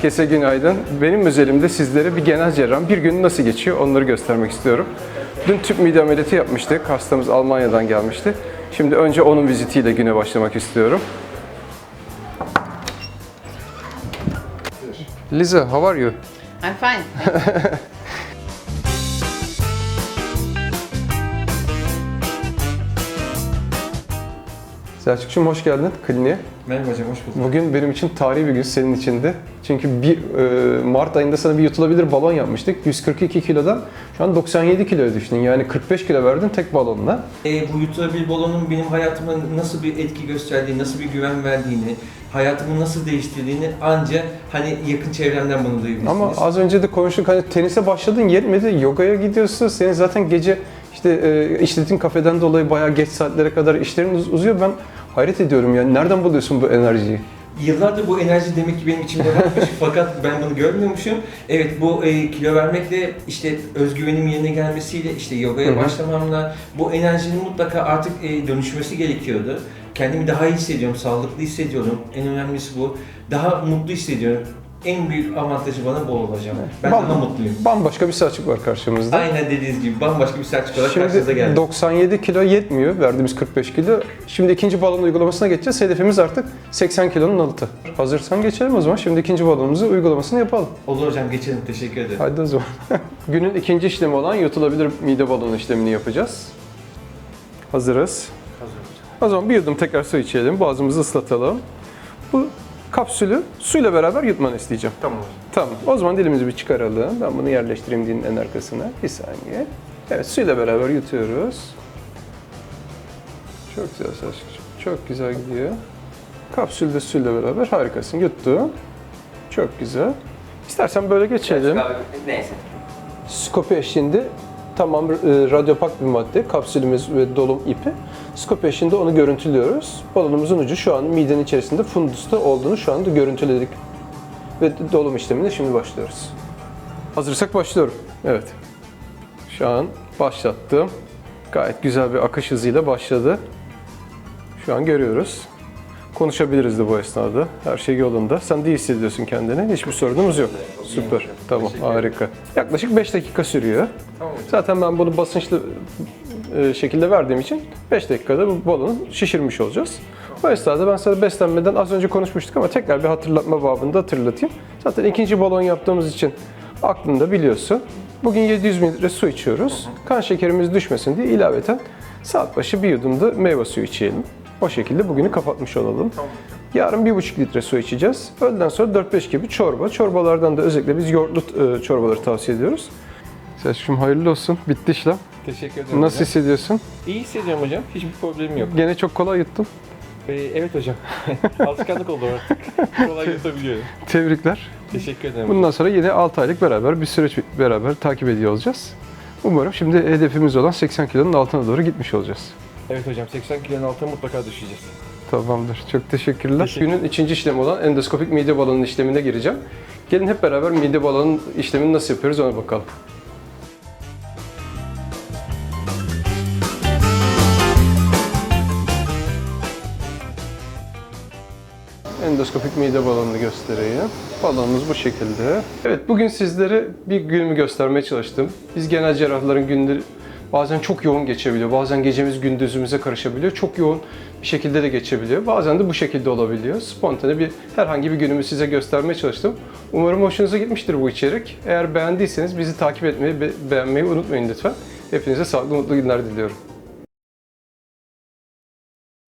Herkese günaydın. Benim özelimde sizlere bir genel cerrahın bir gün nasıl geçiyor onları göstermek istiyorum. Dün tüp mide ameliyatı yapmıştık. Hastamız Almanya'dan gelmişti. Şimdi önce onun vizitiyle güne başlamak istiyorum. Liza, how are you? I'm fine. Selçuk'cum hoş geldin kliniğe. Merhaba hocam, hoş bulduk. Bugün benim için tarihi bir gün senin için de. Çünkü bir e, Mart ayında sana bir yutulabilir balon yapmıştık. 142 kilodan şu an 97 kiloya düştün. Yani 45 kilo verdin tek balonla. E, bu yutulabilir balonun benim hayatıma nasıl bir etki gösterdiğini, nasıl bir güven verdiğini, hayatımı nasıl değiştirdiğini anca hani yakın çevremden bunu duyabilirsiniz. Ama az önce de konuştuk hani tenise başladın yetmedi. Yogaya gidiyorsun. Senin zaten gece işte e, işletin kafeden dolayı bayağı geç saatlere kadar işlerin uz- uzuyor. Ben hayret ediyorum yani. Nereden buluyorsun bu enerjiyi? Yıllardır bu enerji demek ki benim içimde varmış fakat ben bunu görmüyormuşum. Evet bu e, kilo vermekle işte özgüvenim yerine gelmesiyle işte yogaya Hı hı. başlamamla bu enerjinin mutlaka artık e, dönüşmesi gerekiyordu. Kendimi daha iyi hissediyorum, sağlıklı hissediyorum. En önemlisi bu. Daha mutlu hissediyorum. En büyük avantajı bana bu olacak. Ben Bam- daha mutluyum. Bambaşka bir Selçuk var karşımızda. Aynen dediğiniz gibi bambaşka bir Selçuk olarak karşınıza Şimdi geldim. 97 kilo yetmiyor verdiğimiz 45 kilo. Şimdi ikinci balon uygulamasına geçeceğiz. Hedefimiz artık 80 kilonun altı. Hazırsan geçelim o zaman. Şimdi ikinci balonumuzu uygulamasını yapalım. Olur hocam geçelim teşekkür ederim. Hadi o zaman. Günün ikinci işlemi olan yutulabilir mide balonu işlemini yapacağız. Hazırız. O zaman bir yudum tekrar su içelim. Boğazımızı ıslatalım. Bu kapsülü suyla beraber yutmanı isteyeceğim. Tamam. Tamam. O zaman dilimizi bir çıkaralım. Ben bunu yerleştireyim dilin en arkasına. Bir saniye. Evet suyla beraber yutuyoruz. Çok güzel Selçukcuğum. Çok güzel gidiyor. Kapsül de suyla beraber harikasın. Yuttu. Çok güzel. İstersen böyle geçelim. Neyse. Skopi eşliğinde tamam e, radyopak bir madde, kapsülümüz ve dolum ipi. Skopi eşliğinde onu görüntülüyoruz. Balonumuzun ucu şu an midenin içerisinde fundusta olduğunu şu anda görüntüledik. Ve dolum işlemine şimdi başlıyoruz. Hazırsak başlıyorum. Evet. Şu an başlattım. Gayet güzel bir akış hızıyla başladı. Şu an görüyoruz. Konuşabiliriz de bu esnada. Her şey yolunda. Sen de iyi hissediyorsun kendini. Hiçbir sorunumuz yok. Süper. Tamam, harika. Yaklaşık 5 dakika sürüyor. Zaten ben bunu basınçlı e, şekilde verdiğim için 5 dakikada bu balonu şişirmiş olacağız. Bu esnada ben sana beslenmeden az önce konuşmuştuk ama tekrar bir hatırlatma babında hatırlatayım. Zaten ikinci balon yaptığımız için aklında biliyorsun. Bugün 700 mililitre su içiyoruz. Kan şekerimiz düşmesin diye ilaveten saat başı bir yudum da meyve suyu içelim. O şekilde bugünü kapatmış olalım. Yarın 1,5 litre su içeceğiz. Öğleden sonra 4-5 gibi çorba. Çorbalardan da özellikle biz yoğurtlu e, çorbaları tavsiye ediyoruz. Selçuk'cum hayırlı olsun. Bitti işlem. Teşekkür ederim Nasıl hocam. hissediyorsun? İyi hissediyorum hocam. Hiçbir problemim yok. Gene çok kolay yuttun. Ee, evet hocam. Alışkanlık oldu artık. Kolay yutabiliyorum. Tebrikler. Teşekkür ederim. Bundan sonra yine 6 aylık beraber bir süreç beraber takip ediyor olacağız. Umarım şimdi hedefimiz olan 80 kilonun altına doğru gitmiş olacağız. Evet hocam 80 kilonun altına mutlaka düşeceğiz. Tamamdır. Çok teşekkürler. Teşekkür Günün ikinci işlemi olan endoskopik mide balonu işlemine gireceğim. Gelin hep beraber mide balonun işlemini nasıl yapıyoruz ona bakalım. Endoskopik mide balonunu göstereyim. Balonumuz bu şekilde. Evet bugün sizlere bir günümü göstermeye çalıştım. Biz genel cerrahların günleri bazen çok yoğun geçebiliyor. Bazen gecemiz gündüzümüze karışabiliyor. Çok yoğun bir şekilde de geçebiliyor. Bazen de bu şekilde olabiliyor. Spontane bir herhangi bir günümü size göstermeye çalıştım. Umarım hoşunuza gitmiştir bu içerik. Eğer beğendiyseniz bizi takip etmeyi, be- beğenmeyi unutmayın lütfen. Hepinize sağlıklı, mutlu günler diliyorum.